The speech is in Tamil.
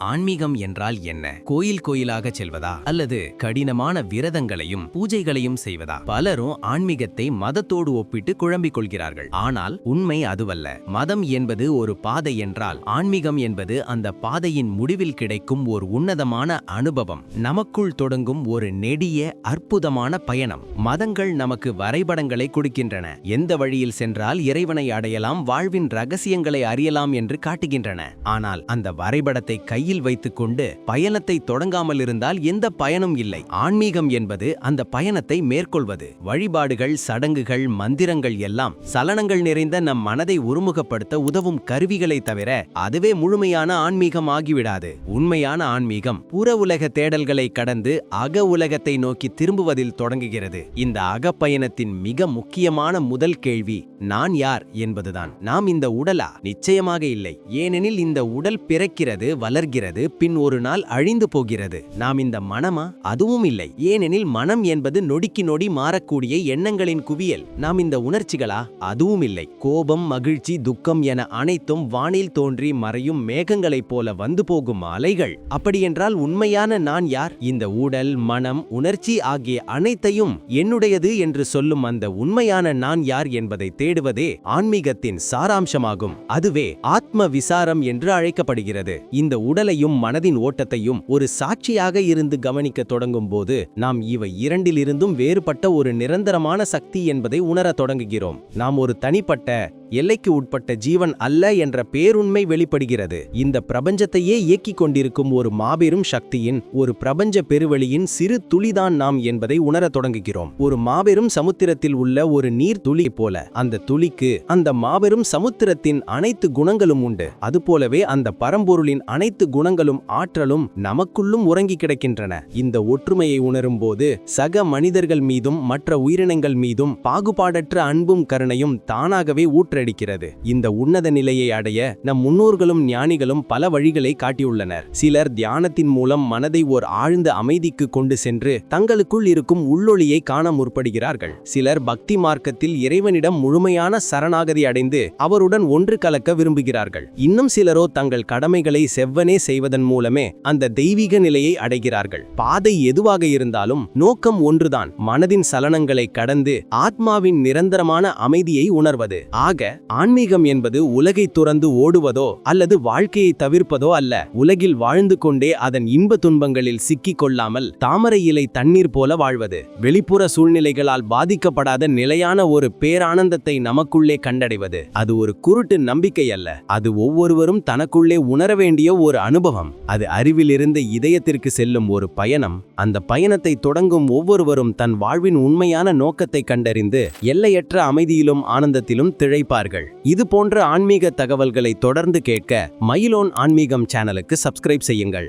ஆன்மீகம் என்றால் என்ன? கோயில் கோயிலாக செல்வதா? அல்லது கடினமான விரதங்களையும் பூஜைகளையும் செய்வதா? பலரும் ஆன்மீகத்தை மதத்தோடு ஒப்பிட்டு குழம்பிக் கொள்கிறார்கள். ஆனால் உண்மை அதுவல்ல. மதம் என்பது ஒரு பாதை என்றால் ஆன்மீகம் என்பது அந்த பாதையின் முடிவில் கிடைக்கும் ஒரு உன்னதமான அனுபவம். நமக்குள் தொடங்கும் ஒரு நெடிய அற்புதமான பயணம். மதங்கள் நமக்கு வரைபடங்களை கொடுக்கின்றன. எந்த வழியில் சென்றால் இறைவனை அடையலாம் வாழ்வின் ரகசியங்களை அறியலாம் என்று காட்டுகின்றன. ஆனால் அந்த வரைபடத்தை கை கையில் வைத்துக்கொண்டு பயணத்தை தொடங்காமல் இருந்தால் எந்த பயனும் இல்லை. ஆன்மீகம் என்பது அந்த பயணத்தை மேற்கொள்வது. வழிபாடுகள் சடங்குகள் மந்திரங்கள் எல்லாம் சலனங்கள் நிறைந்த நம் மனதை ஒருமுகப்படுத்த உதவும் கருவிகளை தவிர அதுவே முழுமையான ஆன்மீகம் ஆகிவிடாது. உண்மையான ஆன்மீகம் புற உலக தேடல்களை கடந்து அக உலகத்தை நோக்கி திரும்புவதில் தொடங்குகிறது. இந்த அகப்பயணத்தின் மிக முக்கியமான முதல் கேள்வி நான் யார் என்பதுதான். நாம் இந்த உடலா? நிச்சயமாக இல்லை. ஏனெனில் இந்த உடல் பிறக்கிறது வளர்கிறது. வருகிறது பின் ஒரு நாள் அழிந்து போகிறது. நாம் இந்த மனமா? அதுவும் இல்லை. ஏனெனில் மனம் என்பது நொடிக்கு நொடி மாறக்கூடிய எண்ணங்களின் குவியல். நாம் இந்த உணர்ச்சிகளா? அதுவும் இல்லை. கோபம் மகிழ்ச்சி துக்கம் என அனைத்தும் வானில் தோன்றி மறையும் மேகங்களைப் போல வந்து போகும் அலைகள். அப்படியென்றால் உண்மையான நான் யார்? இந்த உடல் மனம் உணர்ச்சி ஆகிய அனைத்தையும் என்னுடையது என்று சொல்லும் அந்த உண்மையான நான் யார் என்பதை தேடுவதே ஆன்மீகத்தின் சாராம்சமாகும். அதுவே ஆத்ம விசாரம் என்று அழைக்கப்படுகிறது. இந்த உடல் உடலையும் மனதின் ஓட்டத்தையும் ஒரு சாட்சியாக இருந்து கவனிக்க தொடங்கும் போது நாம் இவை இரண்டிலிருந்தும் வேறுபட்ட ஒரு நிரந்தரமான சக்தி என்பதை உணரத் தொடங்குகிறோம். நாம் ஒரு தனிப்பட்ட எல்லைக்கு உட்பட்ட ஜீவன் அல்ல என்ற பேருண்மை வெளிப்படுகிறது. இந்த பிரபஞ்சத்தையே இயக்கிக் கொண்டிருக்கும் ஒரு மாபெரும் சக்தியின் ஒரு பிரபஞ்ச பெருவெளியின் சிறு துளிதான் நாம் என்பதை உணரத் தொடங்குகிறோம். ஒரு மாபெரும் சமுத்திரத்தில் உள்ள ஒரு நீர் துளி போல அந்த துளிக்கு அந்த மாபெரும் சமுத்திரத்தின் அனைத்து குணங்களும் உண்டு. அதுபோலவே அந்த பரம்பொருளின் அனைத்து குணங்களும் ஆற்றலும் நமக்குள்ளும் உறங்கி கிடக்கின்றன. இந்த ஒற்றுமையை உணரும் போது சக மனிதர்கள் மீதும் மற்ற உயிரினங்கள் மீதும் பாகுபாடற்ற அன்பும் கருணையும் தானாகவே ஊற்றடிக்கிறது இந்த உன்னத நிலையை அடைய நம் முன்னோர்களும் ஞானிகளும் பல வழிகளை காட்டியுள்ளனர். சிலர் தியானத்தின் மூலம் மனதை ஓர் ஆழ்ந்த அமைதிக்கு கொண்டு சென்று தங்களுக்குள் இருக்கும் உள்ளொளியை காண முற்படுகிறார்கள். சிலர் பக்தி மார்க்கத்தில் இறைவனிடம் முழுமையான சரணாகதி அடைந்து அவருடன் ஒன்று கலக்க விரும்புகிறார்கள். இன்னும் சிலரோ தங்கள் கடமைகளை செவ்வனே செய்வதன் மூலமே அந்த தெய்வீக நிலையை அடைகிறார்கள். பாதை எதுவாக இருந்தாலும் நோக்கம் ஒன்றுதான். மனதின் சலனங்களை கடந்து ஆத்மாவின் நிரந்தரமான அமைதியை உணர்வது. ஆக ஆன்மீகம் என்பது உலகை துறந்து ஓடுவதோ அல்லது வாழ்க்கையை தவிர்ப்பதோ அல்ல. உலகில் வாழ்ந்து கொண்டே அதன் இன்ப துன்பங்களில் சிக்கிக் கொள்ளாமல் தாமரை இலை தண்ணீர் போல வாழ்வது. வெளிப்புற சூழ்நிலைகளால் பாதிக்கப்படாத நிலையான ஒரு பேரானந்தத்தை நமக்குள்ளே கண்டடைவது. அது ஒரு குருட்டு நம்பிக்கை அல்ல. அது ஒவ்வொருவரும் தனக்குள்ளே உணர வேண்டிய ஒரு அனுபவம். அது அறிவிலிருந்து இதயத்திற்கு செல்லும் ஒரு பயணம். அந்த பயணத்தை தொடங்கும் ஒவ்வொருவரும் தன் வாழ்வின் உண்மையான நோக்கத்தை கண்டறிந்து எல்லையற்ற அமைதியிலும் ஆனந்தத்திலும் இருப்பார்கள் இது போன்ற ஆன்மீக தகவல்களை தொடர்ந்து கேட்க மயிலோன் ஆன்மீகம் சேனலுக்கு சப்ஸ்கிரைப் செய்யுங்கள்.